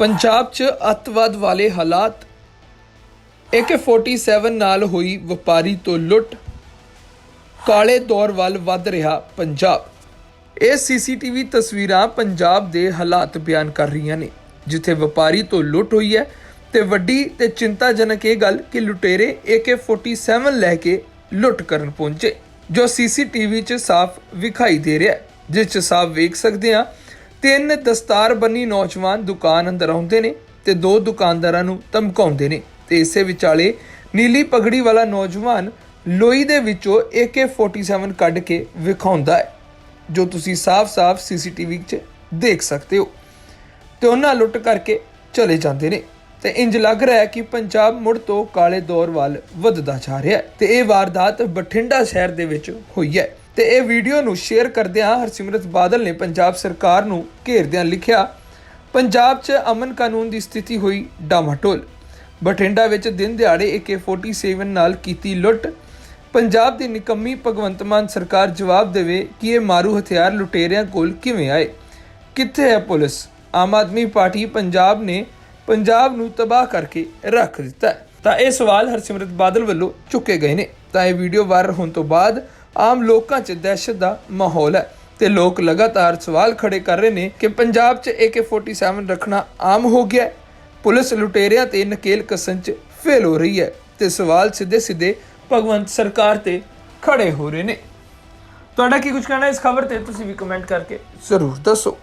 ਪੰਜਾਬ 'ਚ ਅੱਤਵਾਦ ਵਾਲੇ ਹਾਲਾਤ। AK47 ਨਾਲ ਹੋਈ ਵਪਾਰੀ ਤੋਂ ਲੁੱਟ। ਕਾਲੇ ਦੌਰ ਵੱਲ ਵੱਧ ਰਿਹਾ ਪੰਜਾਬ। ਇਹ ਸੀਸੀਟੀਵੀ ਤਸਵੀਰਾਂ ਪੰਜਾਬ ਦੇ ਹਾਲਾਤ ਬਿਆਨ ਕਰ ਰਹੀਆਂ ਨੇ, ਜਿੱਥੇ ਵਪਾਰੀ ਤੋਂ ਲੁੱਟ ਹੋਈ ਹੈ ਤੇ ਵੱਡੀ ਤੇ ਚਿੰਤਾਜਨਕ ਇਹ ਗੱਲ ਕਿ ਲੁਟੇਰੇ AK47 ਲੈ ਕੇ ਲੁੱਟ ਕਰਨ ਪਹੁੰਚੇ, ਜੋ ਸੀਸੀਟੀਵੀ 'ਚ ਸਾਫ਼ ਵਿਖਾਈ ਦੇ ਰਿਹਾ ਜਿਸ 'ਚ ਸਾਫ਼ ਵੇਖ ਸਕਦੇ ਹਾਂ ਤਿੰਨ ਦਸਤਾਰ ਬੰਨੀ ਨੌਜਵਾਨ ਦੁਕਾਨ ਅੰਦਰ ਆਉਂਦੇ ਨੇ ਤੇ ਦੋ ਦੁਕਾਨਦਾਰਾਂ ਨੂੰ ਧਮਕਾਉਂਦੇ ਨੇ ਤੇ ਇਸੇ ਵਿਚਾਲੇ ਨੀਲੀ ਪਗੜੀ ਵਾਲਾ ਨੌਜਵਾਨ ਲੋਈ ਦੇ ਵਿੱਚੋਂ AK47 ਕੱਢ ਕੇ ਵਿਖਾਉਂਦਾ ਹੈ, ਜੋ ਤੁਸੀਂ ਸਾਫ਼-ਸਾਫ਼ ਸੀਸੀਟੀਵੀ 'ਚ ਦੇਖ ਸਕਦੇ ਹੋ। ਤੇ ਉਹਨਾਂ ਲੁੱਟ ਕਰਕੇ ਚਲੇ ਜਾਂਦੇ ਨੇ ਤੇ ਇੰਜ ਲੱਗ ਰਿਹਾ ਹੈ ਕਿ ਪੰਜਾਬ ਮੁੜ ਤੋਂ ਕਾਲੇ ਦੌਰ ਵੱਲ ਵੱਧਦਾ ਜਾ ਰਿਹਾ ਹੈ ਤੇ ਇਹ ਵਾਰਦਾਤ ਬਠਿੰਡਾ ਸ਼ਹਿਰ ਦੇ ਵਿੱਚ ਹੋਈ ਹੈ। ਤੇ ਇਹ ਵੀਡੀਓ ਨੂੰ ਸ਼ੇਅਰ ਕਰਦਿਆਂ ਹਰਸਿਮਰਤ ਬਾਦਲ ਨੇ ਪੰਜਾਬ ਸਰਕਾਰ ਨੂੰ ਘੇਰਦਿਆਂ ਲਿਖਿਆ, ਪੰਜਾਬ 'ਚ ਅਮਨ ਕਾਨੂੰਨ ਦੀ ਸਥਿਤੀ ਹੋਈ ਡਾਮਾਟੋਲ ਬਠਿੰਡਾ ਵਿੱਚ ਦਿਨ ਦਿਹਾੜੇ AK47 ਨਾਲ ਕੀਤੀ ਲੁੱਟ। ਪੰਜਾਬ ਦੀ ਨਿਕੰਮੀ ਭਗਵੰਤ ਮਾਨ ਸਰਕਾਰ ਜਵਾਬ ਦੇਵੇ ਕਿ ਇਹ ਮਾਰੂ ਹਥਿਆਰ ਲੁਟੇਰਿਆਂ ਕੋਲ ਕਿਵੇਂ ਆਏ? ਕਿੱਥੇ ਹੈ ਪੁਲਿਸ? ਆਮ ਆਦਮੀ ਪਾਰਟੀ ਪੰਜਾਬ ਨੇ ਪੰਜਾਬ ਨੂੰ ਤਬਾਹ ਕਰਕੇ ਰੱਖ ਦਿੱਤਾ ਤਾਂ ਇਹ ਸਵਾਲ ਹਰਸਿਮਰਤ ਬਾਦਲ ਵੱਲੋਂ ਚੁੱਕੇ ਗਏ ਨੇ। ਤਾਂ ਇਹ ਵੀਡੀਓ ਵਾਇਰਲ ਹੋਣ ਤੋਂ ਬਾਅਦ ਆਮ ਲੋਕਾਂ 'ਚ ਦਹਿਸ਼ਤ ਦਾ ਮਾਹੌਲ ਹੈ ਤੇ ਲੋਕ ਲਗਾਤਾਰ ਸਵਾਲ ਖੜੇ ਕਰ ਰਹੇ ਨੇ ਕਿ ਪੰਜਾਬ 'ਚ AK47 ਰੱਖਣਾ ਆਮ ਹੋ ਗਿਆ ਹੈ? ਪੁਲਿਸ ਲੁਟੇਰਿਆਂ ਤੇ ਨਕੇਲ ਕਸਣ 'ਚ ਫੇਲ ਹੋ ਰਹੀ ਹੈ ਤੇ ਸਵਾਲ ਸਿੱਧੇ ਸਿੱਧੇ ਭਗਵੰਤ ਸਰਕਾਰ ਤੇ ਖੜੇ ਹੋ ਰਹੇ ਨੇ। ਤੁਹਾਡਾ ਕੀ ਕੁਝ ਕਹਿਣਾ ਇਸ ਖਬਰ ਤੇ? ਤੁਸੀਂ ਵੀ ਕਮੈਂਟ ਕਰਕੇ ਜ਼ਰੂਰ ਦੱਸੋ।